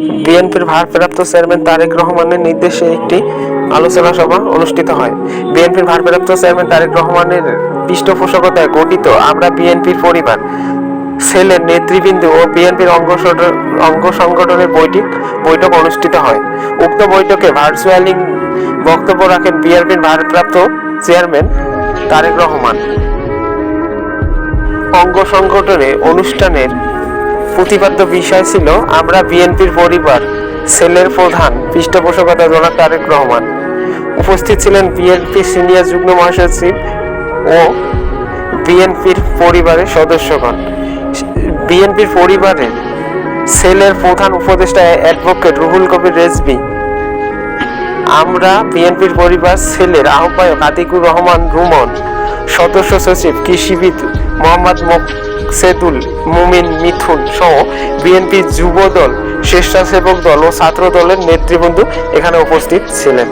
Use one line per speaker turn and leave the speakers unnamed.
বিএনপির ভারপ্রাপ্ত চেয়ারম্যান তারেক রহমানের নির্দেশে একটি আলোচনা সভা অনুষ্ঠিত হয়। বিএনপির ভারপ্রাপ্ত চেয়ারম্যান তারেক রহমানের পৃষ্ঠপোষকতায় গঠিত আমরা বিএনপির পরিবার, সেলের নেতৃবৃন্দ ও বিএনপির অঙ্গ অঙ্গ সংগঠনের বৈঠক বৈঠক অনুষ্ঠিত হয়। উক্ত বৈঠকে ভার্চুয়ালি বক্তব্য রাখেন বিএনপির ভারপ্রাপ্ত চেয়ারম্যান তারেক রহমান। অঙ্গ সংগঠনে অনুষ্ঠানের প্রতিপাদ্য বিষয় ছিল, আমরা বিএনপির পরিবার, সেলের প্রধান, পৃষ্ঠপোষকতা জনাব তারেক রহমান। উপস্থিত ছিলেন বিএনপি সিনিয়র যুগ্ম মহাসচিব ও বিএনপির পরিবারের সদস্যগণ। বিএনপির পরিবারের সেলের প্রধান উপদেষ্টা অ্যাডভোকেট রুহুল কবির রেজবি আমরা বিএনপির পরিবার, সেলের আহ্বায়ক আতিকুর রহমান রুমন, সদস্য সচিব কৃষিবিদ মোহাম্মদ মোকসেদুল মুমিন মিথুন সহ বিএনপি যুব দল স্বেচ্ছাসেবক দল ও ছাত্র দলের নেতৃবৃন্দ এখানে উপস্থিত ছিলেন।